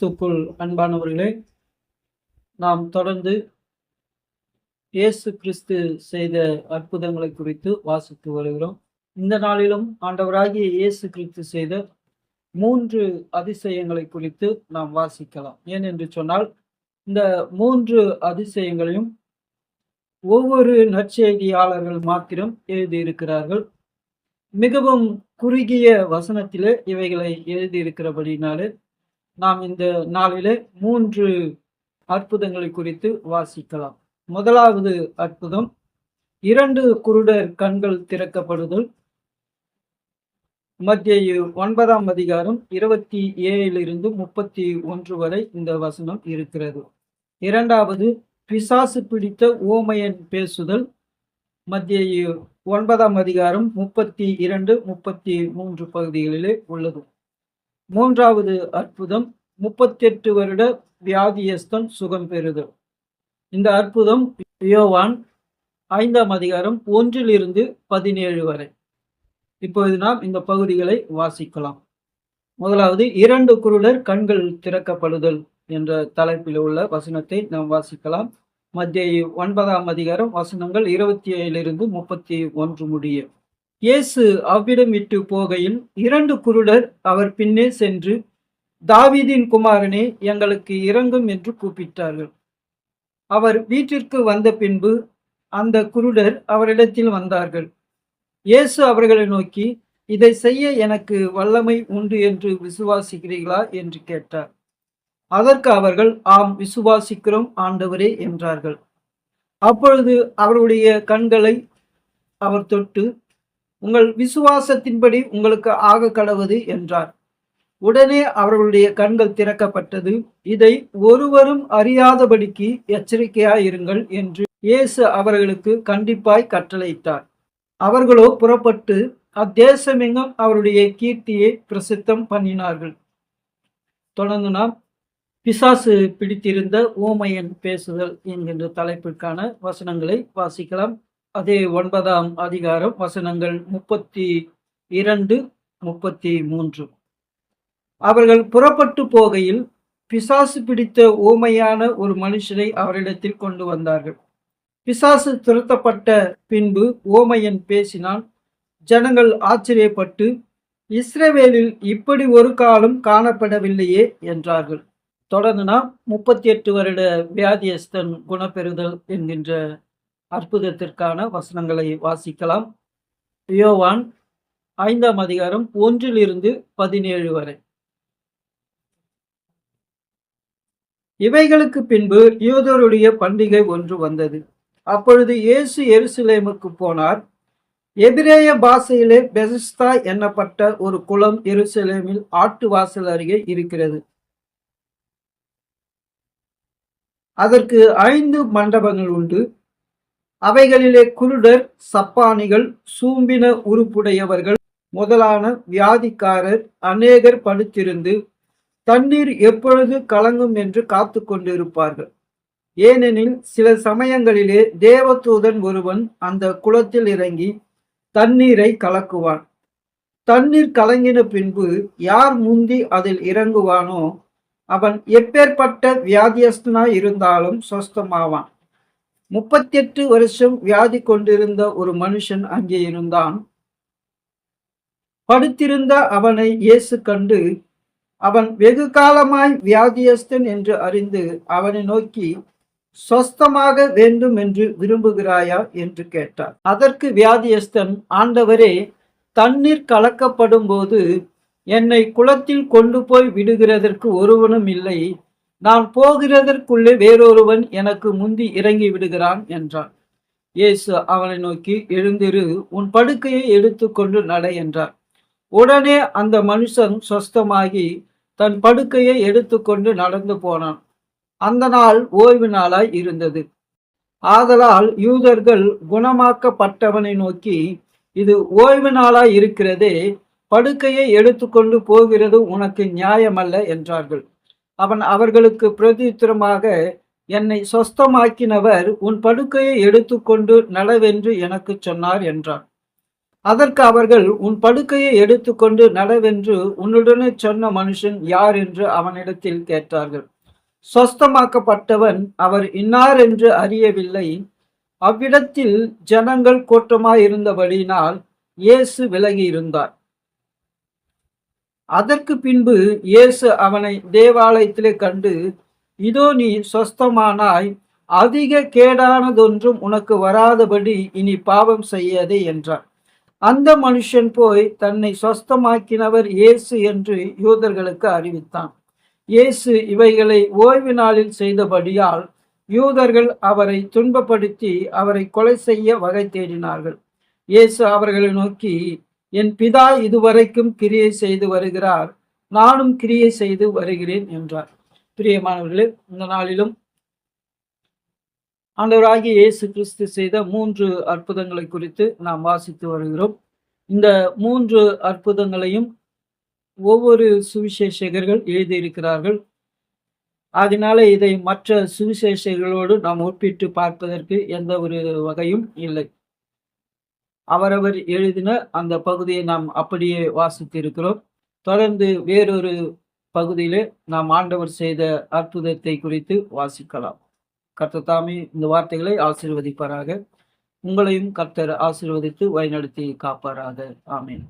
கிறிஸ்துக்குள் அன்பானவர்களே நாம் தொடர்ந்து இயேசு கிறிஸ்து செய்த அற்புதங்களை குறித்து வாசித்து வருகிறோம். இந்த நாளிலும் ஆண்டவராகிய இயேசு கிறிஸ்து செய்த மூன்று அதிசயங்களை குறித்து நாம் வாசிக்கலாம். ஏன் என்று சொன்னால் இந்த மூன்று அதிசயங்களையும் ஒவ்வொரு நற்செய்தியாளர்கள் மாத்திரம் எழுதியிருக்கிறார்கள். மிகவும் குறுகிய வசனத்திலே இவைகளை எழுதியிருக்கிறபடினாலே நாம் இந்த நாளிலே மூன்று அற்புதங்களை குறித்து வாசிக்கலாம். முதலாவது அற்புதம் இரண்டு குருடர் கண்கள் திறக்கப்படுதல். மத்திய ஒன்பதாம் அதிகாரம் இருபத்தி ஏழிலிருந்து முப்பத்தி ஒன்று வரை இந்த வசனம் இருக்கிறது. இரண்டாவது பிசாசு பிடித்த ஓமையன் பேசுதல். மத்திய ஒன்பதாம் அதிகாரம் முப்பத்தி இரண்டு முப்பத்தி மூன்று பகுதிகளிலே உள்ளது. மூன்றாவது அற்புதம் முப்பத்தி எட்டு வருட வியாதியஸ்தன் சுகம் பெறுதல். இந்த அற்புதம் யோவான் ஐந்தாம் அதிகாரம் ஒன்றிலிருந்து பதினேழு வரை. இப்பொழுது நாம் இந்த பகுதிகளை வாசிக்கலாம். முதலாவது இரண்டு குருடர் கண்கள் திறக்கப்படுதல் என்ற தலைப்பில் உள்ள வசனத்தை நாம் வாசிக்கலாம். மத்திய ஒன்பதாம் அதிகாரம் வசனங்கள் இருபத்தி ஏழிலிருந்து முப்பத்தி ஒன்று முடிய. இயேசு அவ்விடம் விட்டு போகையில் இரண்டு குருடர் அவர் பின்னே சென்று தாவீதின் குமாரனே எங்களுக்கு இறங்கும் என்று கூப்பிட்டார்கள். அவர் வீட்டிற்கு வந்த பின்பு அந்த குருடர் அவரிடத்தில் வந்தார்கள். இயேசு அவர்களை நோக்கி இதை செய்ய எனக்கு வல்லமை உண்டு என்று விசுவாசிக்கிறீர்களா? என்று கேட்டார். அதற்கு அவர்கள் ஆம் விசுவாசிக்கிறோம் ஆண்டவரே என்றார்கள். அப்பொழுது அவருடைய கண்களை அவர் தொட்டு உங்கள் விசுவாசத்தின்படி உங்களுக்கு ஆக கடவுது என்றார். உடனே அவர்களுடைய கண்கள் திறக்கப்பட்டது. இதை ஒருவரும் அறியாதபடிக்கு எச்சரிக்கையாயிருங்கள் என்று இயேசு அவர்களுக்கு கண்டிப்பாய் கட்டளையிட்டார். அவர்களோ புறப்பட்டு அத்தேசமெங்கும் அவருடைய கீர்த்தியை பிரசித்தம் பண்ணினார்கள். தொடர்ந்து நாம் பிசாசு பிடித்திருந்த ஓமையன் பேசுதல் என்கின்ற தலைப்பிற்கான வசனங்களை வாசிக்கலாம். அதே ஒன்பதாம் அதிகாரம் வசனங்கள் முப்பத்தி இரண்டு முப்பத்தி மூன்று. அவர்கள் புறப்பட்டு போகையில் பிசாசு பிடித்த ஊமையான ஒரு மனுஷரை அவரிடத்தில் கொண்டு வந்தார்கள். பிசாசு துரத்தப்பட்ட பின்பு ஓமையன் பேசினான் ஜனங்கள் ஆச்சரியப்பட்டு இஸ்ரேவேலில் இப்படி ஒரு காலம் காணப்படவில்லையே என்றார்கள். தொடர்ந்து நாம் முப்பத்தி எட்டு வருட வியாதியஸ்தன் குணப்பெறுதல் என்கின்ற அற்புதத்திற்கான வசனங்களை வாசிக்கலாம். யோவான் ஐந்தாம் அதிகாரம் ஒன்றிலிருந்து பதினேழு வரை. இவைகளுக்கு பின்பு யூதருடைய பண்டிகை ஒன்று வந்தது. அப்பொழுது இயேசு எருசலேமுக்கு போனார். எபிரேய பாஷையிலே பெசிஸ்தா எண்ணப்பட்ட ஒரு குளம் எருசலேமில் ஆட்டு வாசல் அருகே இருக்கிறது. அதற்கு ஐந்து மண்டபங்கள் உண்டு. அவைகளிலே குருடர் சப்பானிகள் சூம்பின உறுப்புடையவர்கள் முதலான வியாதிக்காரர் அநேகர் படுத்திருந்து தண்ணீர் எப்பொழுது கலங்கும் என்று காத்து கொண்டிருப்பார்கள். ஏனெனில் சில சமயங்களிலே தேவதூதன் ஒருவன் அந்த குளத்தில் இறங்கி தண்ணீரை கலக்குவான். தண்ணீர் கலங்கின பின்பு யார் முந்தி அதில் இறங்குவானோ அவன் எப்பேற்பட்ட வியாதியஸ்தனாய் இருந்தாலும் சொஸ்தமாவான். முப்பத்தி எட்டு வருஷம் வியாதி கொண்டிருந்த ஒரு மனுஷன் அங்கே இருந்தான். படுத்திருந்த அவனை இயேசு கண்டு அவன் வெகு காலமாய் வியாதியஸ்தன் என்று அறிந்து அவனை நோக்கி சொஸ்தமாக வேண்டும் என்று விரும்புகிறாயா? என்று கேட்டார் அதற்கு வியாதியஸ்தன் ஆண்டவரே தண்ணீர் கலக்கப்படும் போது என்னை குளத்தில் கொண்டு போய் விடுகிறதற்கு ஒருவனும் இல்லை. நான் போகிறதற்குள்ளே வேறொருவன் எனக்கு முந்தி இறங்கி விடுகிறான் என்றான். இயேசு அவனை நோக்கி எழுந்திரு உன் படுக்கையை எடுத்துக்கொண்டு நட என்றார். உடனே அந்த மனுஷன் சொஸ்தமாகி தன் படுக்கையை எடுத்துக்கொண்டு நடந்து போனான். அந்த நாள் ஓய்வு நாளாய் இருந்தது. ஆதலால் யூதர்கள் குணமாக்கப்பட்டவனை நோக்கி இது ஓய்வு நாளாய் இருக்கிறதே படுக்கையை எடுத்துக்கொண்டு போகிறது உனக்கு நியாயமல்ல என்றார்கள். அவன் அவர்களுக்கு பிரதித்திரமாக என்னை சொஸ்தமாக்கினவர் உன் படுக்கையை எடுத்துக்கொண்டு நலவென்று எனக்கு சொன்னார் என்றான். அதற்கு அவர்கள் உன் படுக்கையை எடுத்துக்கொண்டு நடவென்று உன்னுடனே சொன்ன மனுஷன் யார்? என்று அவனிடத்தில் கேட்டார்கள். சொஸ்தமாக்கப்பட்டவன் அவர் இன்னார் என்று அறியவில்லை. அவ்விடத்தில் ஜனங்கள் கூட்டமாயிருந்தபடியினால் இயேசு விலகி இருந்தார் அதற்கு பின்பு இயேசு அவனை தேவாலயத்திலே கண்டு இதோ நீ சொஸ்தமானாய் அதிக கேடானதொன்றும் உனக்கு வராதபடி இனி பாவம் செய்யாதே என்றார் அந்த மனுஷன் போய் தன்னை சொஸ்தமாக்கினவர் இயேசு என்று யூதர்களுக்கு அறிவித்தான். இயேசு இவைகளை ஓய்வு நாளில் செய்தபடியால் யூதர்கள் அவரை துன்பப்படுத்தி அவரை கொலை செய்ய வகை தேடினார்கள். இயேசு அவர்களை நோக்கி என் பிதா இதுவரைக்கும் கிரியை செய்து வருகிறார். நானும் கிரியை செய்து வருகிறேன் என்றார். பிரியமானவர்களே இந்த நாளிலும் ஆண்டவராகிய இயேசு கிறிஸ்து செய்த மூன்று அற்புதங்களை குறித்து நாம் வாசித்து வருகிறோம். இந்த மூன்று அற்புதங்களையும் ஒவ்வொரு சுவிசேஷகர்கள் எழுதியிருக்கிறார்கள். அதனால இதை மற்ற சுவிசேஷங்களோடு நாம் ஒப்பிட்டு பார்ப்பதற்கு எந்த ஒரு வகையும் இல்லை. அவரவர் எழுதின அந்த பகுதியை நாம் அப்படியே வாசித்து இருக்கிறோம் தொடர்ந்து வேறொரு பகுதியிலே நாம் ஆண்டவர் செய்த அற்புதத்தை குறித்து வாசிக்கலாம். கர்த்தர் தாமே இந்த வார்த்தைகளை ஆசீர்வதிப்பாராக. உங்களையும் கர்த்தர் ஆசீர்வதித்து வழிநடத்தி காப்பாராக. ஆமீன்.